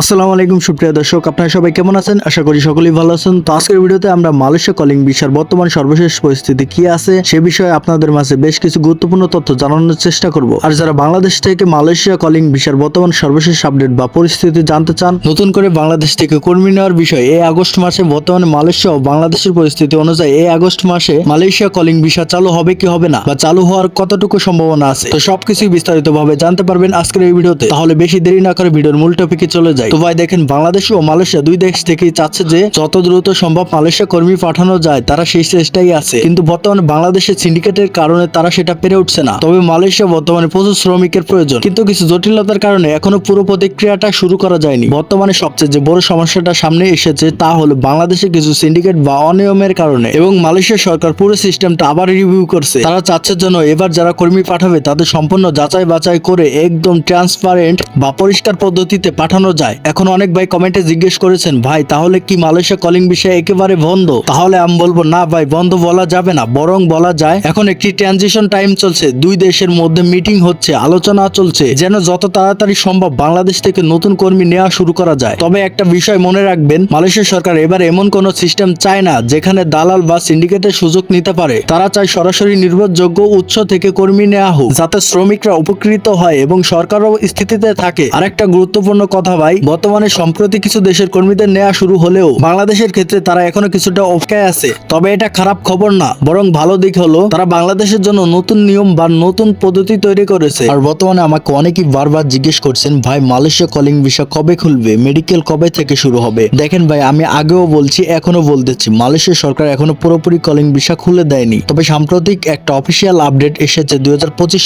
আসসালামু আলাইকুম, সুপ্রিয় দর্শক, আপনারা সবাই কেমন আছেন? আশা করি সকলেই ভালো আছেন। তো আজকের ভিডিওতে আমরা মালয়েশিয়া কলিং বিষয়ের বর্তমান সর্বশেষ পরিস্থিতি কি আছে, সে বিষয়ে আপনাদের মাঝে বেশ কিছু গুরুত্বপূর্ণ তথ্য জানানোর চেষ্টা করব। আর যারা বাংলাদেশ থেকে মালয়েশিয়া কলিং বিষয়ের বর্তমান সর্বশেষ আপডেট বা পরিস্থিতি জানতে চান, নতুন করে বাংলাদেশ থেকে কর্মী নেওয়ার বিষয় এই আগস্ট মাসে বর্তমানে মালয়েশিয়া ও বাংলাদেশের পরিস্থিতি অনুযায়ী এই আগস্ট মাসে মালয়েশিয়া কলিং ভিসা চালু হবে কি হবে না, বা চালু হওয়ার কতটুকু সম্ভাবনা আছে, তো সবকিছুই বিস্তারিত ভাবে জানতে পারবেন আজকের এই ভিডিওতে। তাহলে বেশি দেরি না করে ভিডিওর মূল টপিকে চলে যায় তো ভাই দেখেন, বাংলাদেশ ও মালয়েশিয়া দুই দেশ থেকেই চাচ্ছে যে যত দ্রুত সম্ভব মালয়েশিয়া কর্মী পাঠানো যায়, তারা সেই চেষ্টাই আছে। কিন্তু বর্তমানে বাংলাদেশের সিন্ডিকেটের কারণে তারা সেটা পেরে উঠছে না। তবে মালয়েশিয়া বর্তমানে প্রচুর শ্রমিকের প্রয়োজন। কিন্তু কিছু জটিলতার কারণে এখনও পুরো প্রতিক্রিয়াটা শুরু করা যায়নি। বর্তমানে সবচেয়ে যে বড় সমস্যাটা সামনে এসেছে, তা হলো বাংলাদেশে কিছু সিন্ডিকেট বা অনিয়মের কারণে এবং মালয়েশিয়া সরকার পুরো সিস্টেমটা আবার রিভিউ করছে। তারা চাচ্ছে যেন এবার যারা কর্মী পাঠাবে, তাদের সম্পূর্ণ যাচাই বাছাই করে একদম ট্রান্সপারেন্ট বা পরিষ্কার পদ্ধতিতে পাঠানো যায়। এখন অনেক ভাই কমেন্টে জিজ্ঞেস করেছেন, ভাই, তাহলে কি মালয়েশিয়া কলিং বিষয় একেবারে বন্ধ? তাহলে আমি বলব, না ভাই, বন্ধ বলা যাবে না, বরং বলা যায়, এখন একটি ট্রানজিশন টাইম চলছে, দুই দেশের মধ্যে মিটিং হচ্ছে, আলোচনা চলছে, যেন যত তাড়াতাড়ি সম্ভব বাংলাদেশ থেকে নতুন কর্মী নেওয়া শুরু করা যায়। তবে একটা বিষয় মনে রাখবেন, মালয়েশিয়া সরকার এবার এমন কোন সিস্টেম চায় না, যেখানে দালাল বা সিন্ডিকেটের সুযোগ নিতে পারে। তারা চায় সরাসরি নির্ভরযোগ্য উৎস থেকে কর্মী নেওয়া হোক, যাতে শ্রমিকরা উপকৃত হয় এবং সরকারও স্থিতিতে থাকে। আরেকটা গুরুত্বপূর্ণ কথা ভাই বর্তমানে সম্প্রতি কিছু দেশের কর্মীদের নেওয়া শুরু হলেও বাংলাদেশের ক্ষেত্রে তারা এখনও কিছুটা অপকায় আছে। তবে এটা খারাপ খবর না, বরং ভালো দিক হলো তারা বাংলাদেশের জন্য নতুন নিয়ম বা নতুন পদ্ধতি তৈরি করেছে। আর বর্তমানে আমাকে অনেকেই বারবার জিজ্ঞেস করছেন, ভাই, মালয়েশিয়া কলিং ভিসা কবে খুলবে? মেডিকেল কবে থেকে শুরু হবে? দেখেন ভাই, আমি আগেও বলছি, এখনও বলতেছি, মালয়েশিয়া সরকার এখনও পুরোপুরি কলিং ভিসা খুলে দেয়নি। তবে সাম্প্রতিক একটা অফিসিয়াল আপডেট এসেছে দুই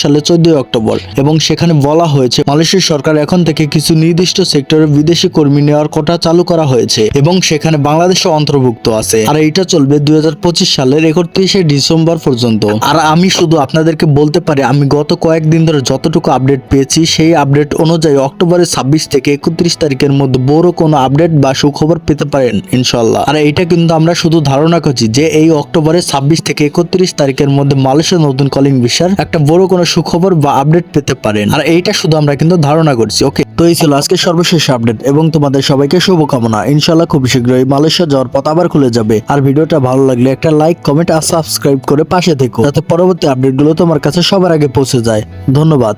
সালে চোদ্দই অক্টোবর এবং সেখানে বলা হয়েছে, মালয়েশিয়া সরকার এখন থেকে কিছু নির্দিষ্ট সেক্টরে বিদেশি কর্মী নেওয়ার কোটা চালু করা হয়েছে এবং সেখানে বাংলাদেশও অন্তর্ভুক্ত আছে। আর এটা চলবে দুই হাজার পঁচিশ সালের একত্রিশে ডিসেম্বর পর্যন্ত। আর আমি শুধু আপনাদেরকে বলতে পারি, আমি গত কয়েকদিন ধরে যতটুকু আপডেট পেয়েছি, সেই আপডেট অনুযায়ী অক্টোবরের ছাব্বিশ থেকে একত্রিশ তারিখের মধ্যে বড় কোনো আপডেট বা সুখবর পেতে পারেন ইনশাল্লাহ আর এইটা কিন্তু আমরা শুধু ধারণা করছি যে এই অক্টোবরের ছাব্বিশ থেকে একত্রিশ তারিখের মধ্যে মালয়েশিয়া নতুন কলিং ভিসার একটা বড় কোনো সুখবর বা আপডেট পেতে পারেন। আর এইটা শুধু আমরা কিন্তু ধারণা করছি, ওকে? তো এই ছিল আজকে সর্বশেষ আপডেট এবং তোমাদের সবাইকে শুভকামনা। ইনশাল্লাহ খুব শীঘ্রই মালয়েশিয়া যাওয়ার পথ আবার খুলে যাবে। আর ভিডিওটা ভালো লাগলে একটা লাইক, কমেন্ট আর সাবস্ক্রাইব করে পাশে থেকো। যাতে পরবর্তী আপডেটগুলো তোমার কাছে সবার আগে পৌঁছে যায়। ধন্যবাদ।